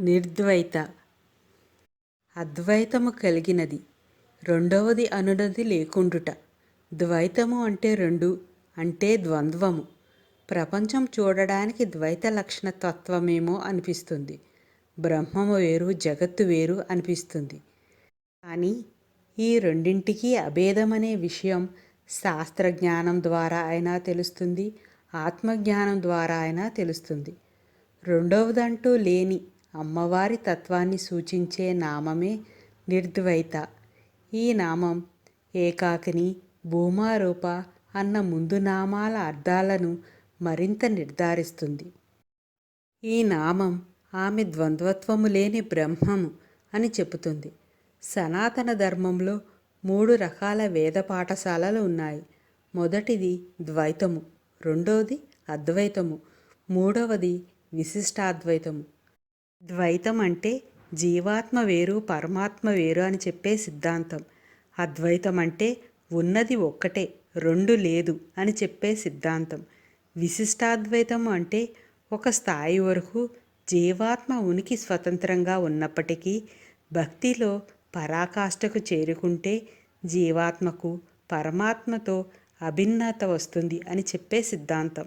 నిర్ద్వైత. అద్వైతము కలిగినది. రెండవది అనునది లేకుండుట. ద్వైతము అంటే రెండు అంటే ద్వంద్వము. ప్రపంచం చూడడానికి ద్వైత లక్షణ తత్వమేమో అనిపిస్తుంది. బ్రహ్మము వేరు జగత్తు వేరు అనిపిస్తుంది. కానీ ఈ రెండింటికి అభేదమనే విషయం శాస్త్రజ్ఞానం ద్వారా అయినా తెలుస్తుంది ఆత్మజ్ఞానం ద్వారా అయినా తెలుస్తుంది. రెండవదంటూ లేని అమ్మవారి తత్వాన్ని సూచించే నామమే నిర్ద్వైత. ఈ నామం ఏకాకిని భూమారూప అన్న ముందు నామాల అర్థాలను మరింత నిర్ధారిస్తుంది. ఈ నామం ఆమె ద్వంద్వత్వము లేని బ్రహ్మము అని చెబుతుంది. సనాతన ధర్మంలో మూడు రకాల వేద పాఠశాలలు ఉన్నాయి. మొదటిది ద్వైతము రెండవది అద్వైతము మూడవది విశిష్టాద్వైతము. ద్వైతం అంటే జీవాత్మ వేరు పరమాత్మ వేరు అని చెప్పే సిద్ధాంతం. అద్వైతం అంటే ఉన్నది ఒక్కటే రెండు లేదు అని చెప్పే సిద్ధాంతం. విశిష్టాద్వైతం అంటే ఒక స్థాయి వరకు జీవాత్మ ఉనికి స్వతంత్రంగా ఉన్నప్పటికీ భక్తిలో పరాకాష్ఠకు చేరుకుంటే జీవాత్మకు పరమాత్మతో అభిన్నత వస్తుంది అని చెప్పే సిద్ధాంతం.